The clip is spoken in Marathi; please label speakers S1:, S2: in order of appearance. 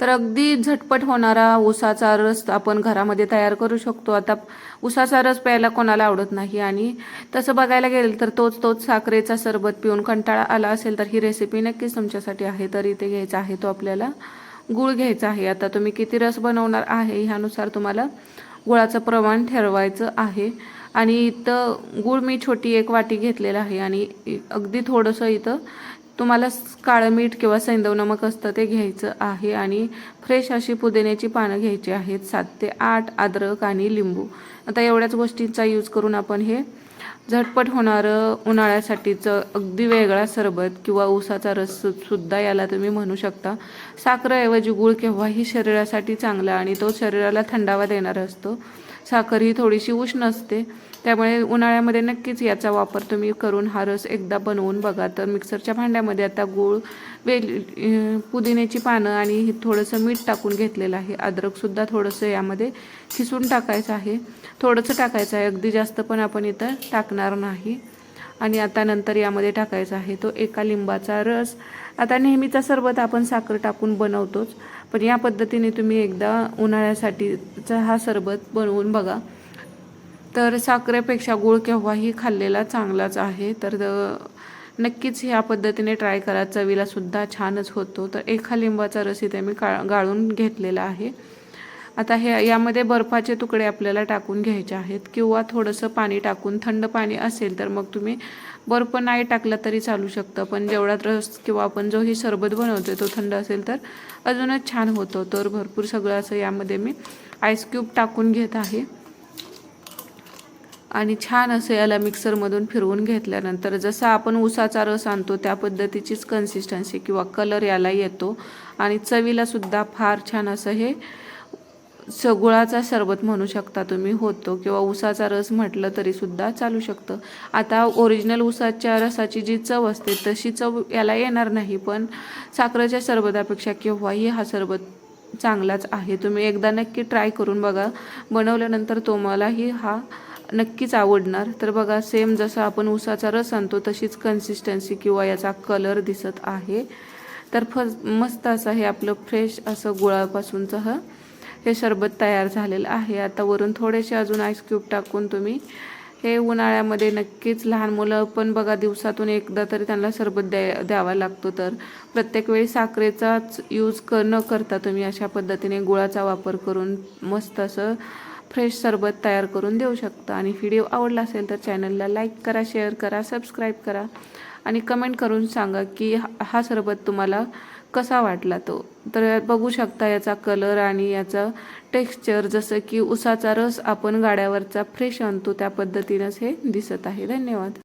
S1: तर अगदी झटपट होणारा ऊसाचा रस आपण घरामध्ये तयार करू शकतो. आता ऊसाचा रस प्यायला कोणाला आवडत नाही आणि तसं बघायला गेलं तर तोच तोच साखरेचा सरबत पिऊन कंटाळा आला असेल तर ही रेसिपी नक्कीच तुमच्यासाठी आहे. तर इथे घ्यायचा आहे तो आपल्याला गुळ घ्यायचा आहे. आता तुम्ही किती रस बनवणार आहे ह्यानुसार तुम्हाला गुळाचं प्रमाण ठरवायचं आहे. आणि इथं गुळ मी छोटी एक वाटी घेतलेला आहे आणि अगदी थोडंसं इथं तुम्हाला काळं मीठ किंवा सैंदव नमक असतं ते घ्यायचं आहे आणि फ्रेश अशी पुदिन्याची पानं घ्यायची आहेत. सात ते आठ अद्रक आणि लिंबू. आता एवढ्याच गोष्टींचा यूज करून आपण हे झटपट होणारं उन्हाळ्यासाठीचं अगदी वेगळा सरबत किंवा ऊसाचा रस सुद्धा याला तुम्ही म्हणू शकता. साखरेऐवजी गुळ केव्हाही शरीरासाठी चांगला आणि तो शरीराला थंडावा देणारा असतो. साखर ही थोडीशी उष्ण असते. त्यामुळे उन्हाळ्यामध्ये नक्कीच याचा वापर तुम्ही करून हा रस एकदा बनवून बघा. तर मिक्सरच्या भांड्यामध्ये आता गूळ वेल पुदिन्याची पानं आणि हे थोडंसं मीठ टाकून घेतलेलं आहे. अद्रकसुद्धा थोडंसं यामध्ये खिसून टाकायचं आहे. थोडंसं टाकायचं आहे. अगदी जास्त पण आपण इथं टाकणार नाही. आणि आता नंतर यामध्ये टाकायचा आहे तो एका लिंबाचा रस. आता नेहमीचा सरबत आपण साखर टाकून बनवतोच पण या पद्धतीने तुम्ही एकदा उन्हाळ्यासाठीचा हा सरबत बनवून बघा. तर साखरेपेक्षा गूळ केव्हाही खाल्लेला चांगलाच आहे. तर द- नक्कीच ह्या पद्धतीने ट्राय करा. चवीला सुद्धा छानच होतो. तर एका लिंबाचा रस इथे मी का गाळून घेतलेला आहे. आता हे यामध्ये बर्फाचे तुकडे आपल्याला टाकून घ्यायचे आहेत. किंवा थोडंसं पाणी टाकून थंड पाणी असेल तर मग तुम्ही बर्फ नाही टाकला तरी चालू शकतं. पण जेवढा रस किंवा आपण जो ही सरबत बनवतो तो थंड असेल तर अजूनच छान होतो. तर भरपूर सगळं असं यामध्ये मी आईस क्यूब टाकून घेत आहे. आणि छान असं याला मिक्सरमधून फिरवून घेतल्यानंतर जसा आपण ऊसाचा रस आणतो त्या पद्धतीचीच कन्सिस्टन्सी किंवा कलर याला येतो. आणि चवीला सुद्धा फार छान असं हे स गुळाचा सरबत म्हणू शकता तुम्ही होतो. किंवा ऊसाचा रस म्हटलं तरी सुद्धा चालू शकतं. आता ओरिजिनल ऊसाच्या रसाची जी चव असते तशी चव याला येणार नाही पण साखरेच्या सरबतापेक्षा केव्हाही हा सरबत चांगलाच आहे. तुम्ही एकदा नक्की ट्राय करून बघा. बनवल्यानंतर तुम्हालाही हा नक्कीच आवडणार. तर बघा सेम जसं आपण ऊसाचा रस आणतो तशीच कन्सिस्टन्सी किंवा याचा कलर दिसत आहे. तर फ मस्त असं हे आपलं फ्रेश असं गुळापासूनचं हे सरबत तयार झालेलं आहे. आता वरून थोडेसे अजून आईस क्यूब टाकून तुम्ही हे उन्हाळ्यामध्ये नक्कीच लहान मुलं पण बघा दिवसातून एकदा तरी त्यांना सरबत द्या द्यावा लागतो. तर प्रत्येक वेळी साखरेचाच यूज क न करता तुम्ही अशा पद्धतीने गुळाचा वापर करून मस्त असं फ्रेश सरबत तयार करून देऊ शकता. आणि व्हिडिओ आवडला असेल तर चॅनलला लाईक करा शेअर करा सबस्क्राईब करा. आणि कमेंट करून सांगा की हा सरबत तुम्हाला कसा वाटला तो? तर बघू शकता याचा कलर आणि याचं टेक्स्चर जसं की उसाचा रस आपण गाड्यावरचा फ्रेश आणतो त्या पद्धतीनंच हे दिसत आहे. धन्यवाद.